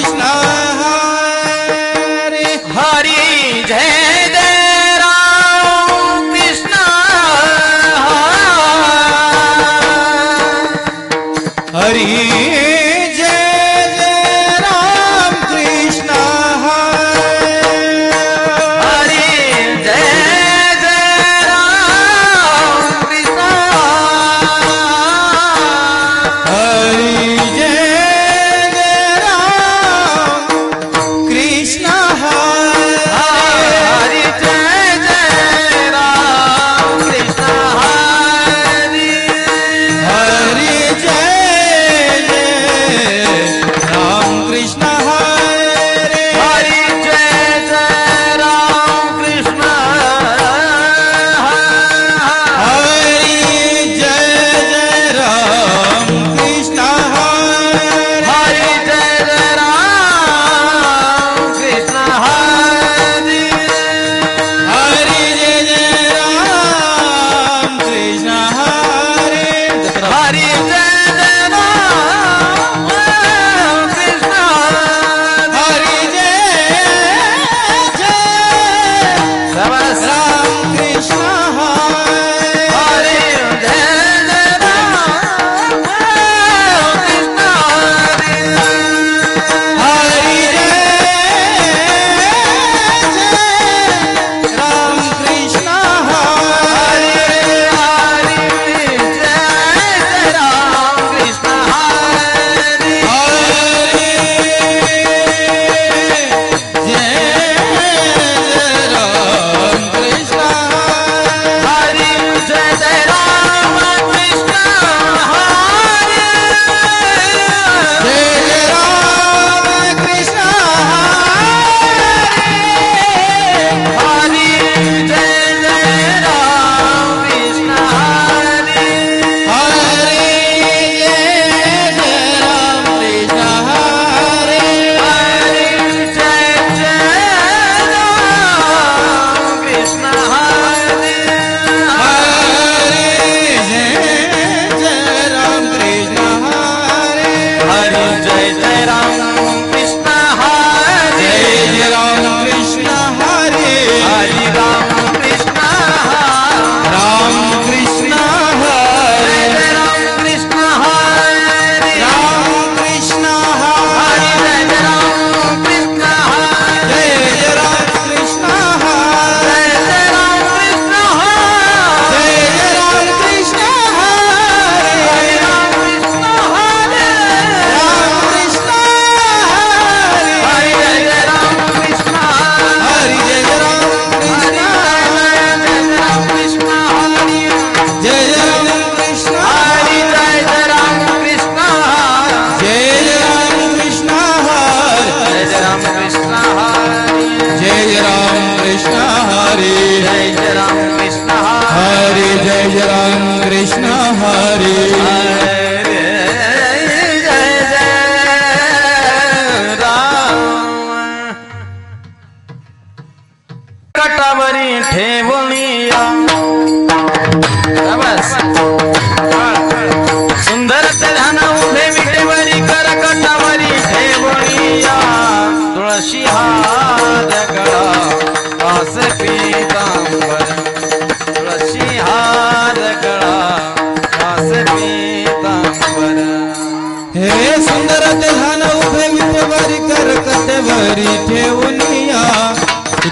राम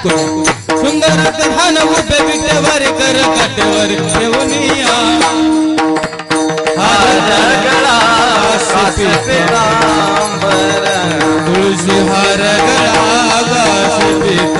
नको सुंदर धान उभे विटेवर कर काटेवर ठेवून तुळशी हार गळा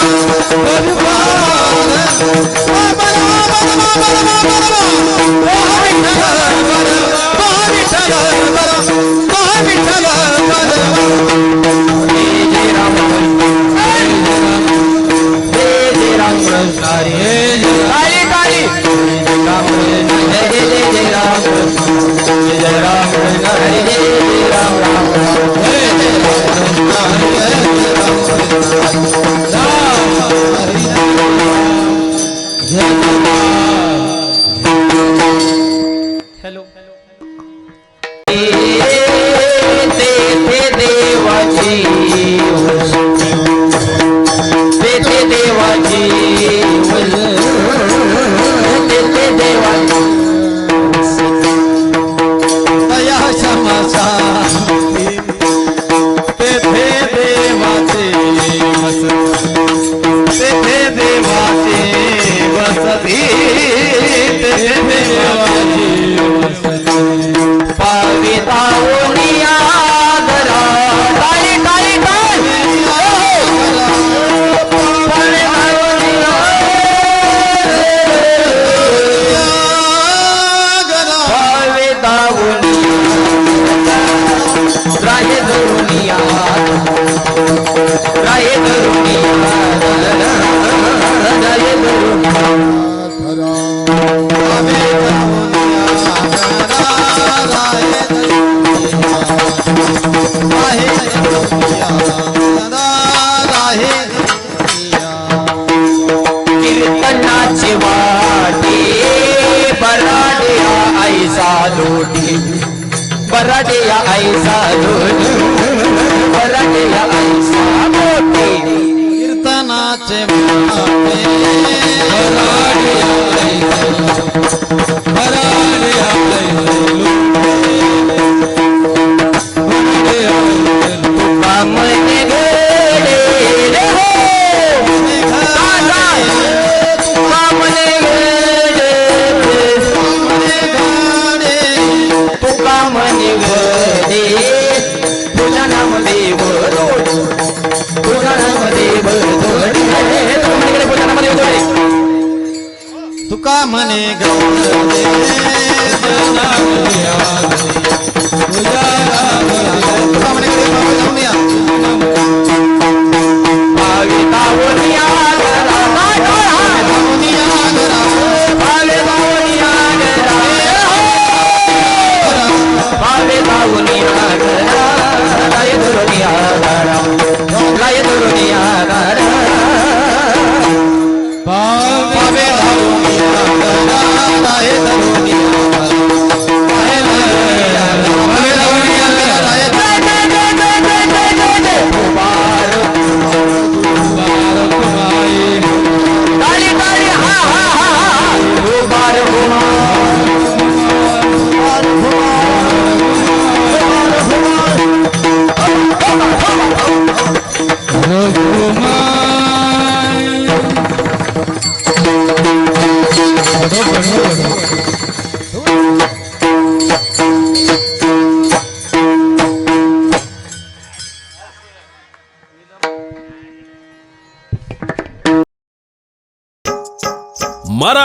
Hare Krishna आए तरुणी